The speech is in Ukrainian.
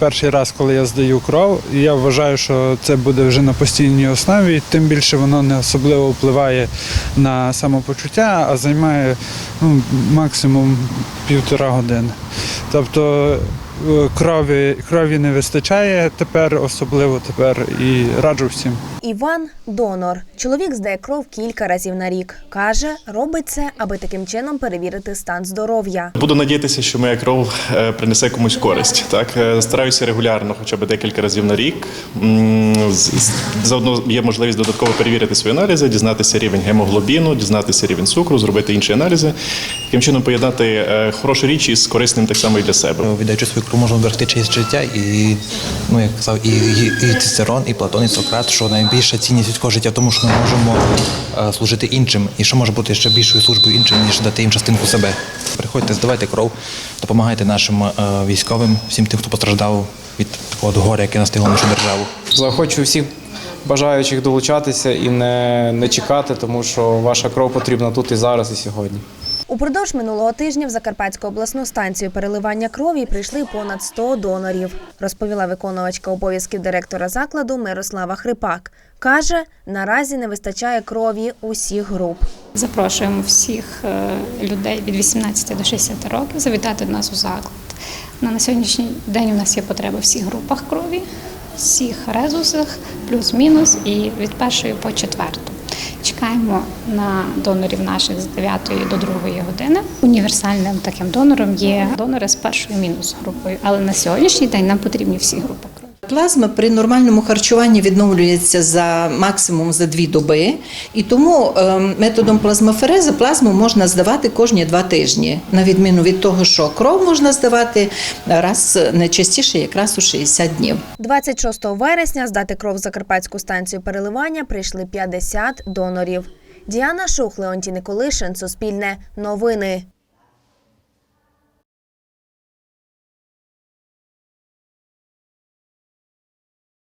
Перший раз, коли я здаю кров, я вважаю, що це буде вже на постійній основі, тим більше воно не особливо впливає на самопочуття, а займає ну, максимум півтора години. Тобто крові, крові не вистачає тепер, особливо тепер, і раджу всім. Іван донор. Чоловік здає кров кілька разів на рік. Каже, робить це, аби таким чином перевірити стан здоров'я. Буду надіятися, що моя кров е, принесе комусь користь. Так Е, стараюся регулярно, хоча б декілька разів на рік. Заодно є можливість додатково перевірити свої аналізи, дізнатися рівень гемоглобіну, дізнатися рівень цукру, зробити інші аналізи. Таким чином поєднати е, хорошу річ із корисним так само і для себе. Віддаючи свою можна вберегти чиєсь життя, і ну як казав, і, і, і Цицерон, і Платон, і Сократ, що найбільша цінність людського життя тому, що ми можемо е, служити іншим, і що може бути ще більшою службою іншим, ніж дати їм частинку себе. Приходьте, здавайте кров, допомагайте нашим е, військовим, всім тим, хто постраждав від такого горя, яке настигло нашу державу. Заохочую всіх бажаючих долучатися і не, не чекати, тому що ваша кров потрібна тут і зараз, і сьогодні. Упродовж минулого тижня в Закарпатську обласну станцію переливання крові прийшли понад 100 донорів, розповіла виконувачка обов'язків директора закладу Мирослава Хрипак. Каже, наразі не вистачає крові усіх груп. Запрошуємо всіх е, людей від 18 до 60 років завітати до нас у заклад. На сьогоднішній день у нас є потреба в всіх групах крові, всіх резусах, плюс-мінус, і від першої по четверту. Чекаємо на донорів наших з 9 до 2 години. Універсальним таким донором є донори з першою мінус групою, але на сьогоднішній день нам потрібні всі групи. Плазма при нормальному харчуванні відновлюється за максимум за дві доби, і тому е, методом плазмоферези плазму можна здавати кожні два тижні, на відміну від того, що кров можна здавати раз не частіше, якраз у 60 днів. 26 вересня здати кров в Закарпатську станцію переливання прийшли 50 донорів. Діана Шух, Леонтій Николишин, Суспільне, Новини.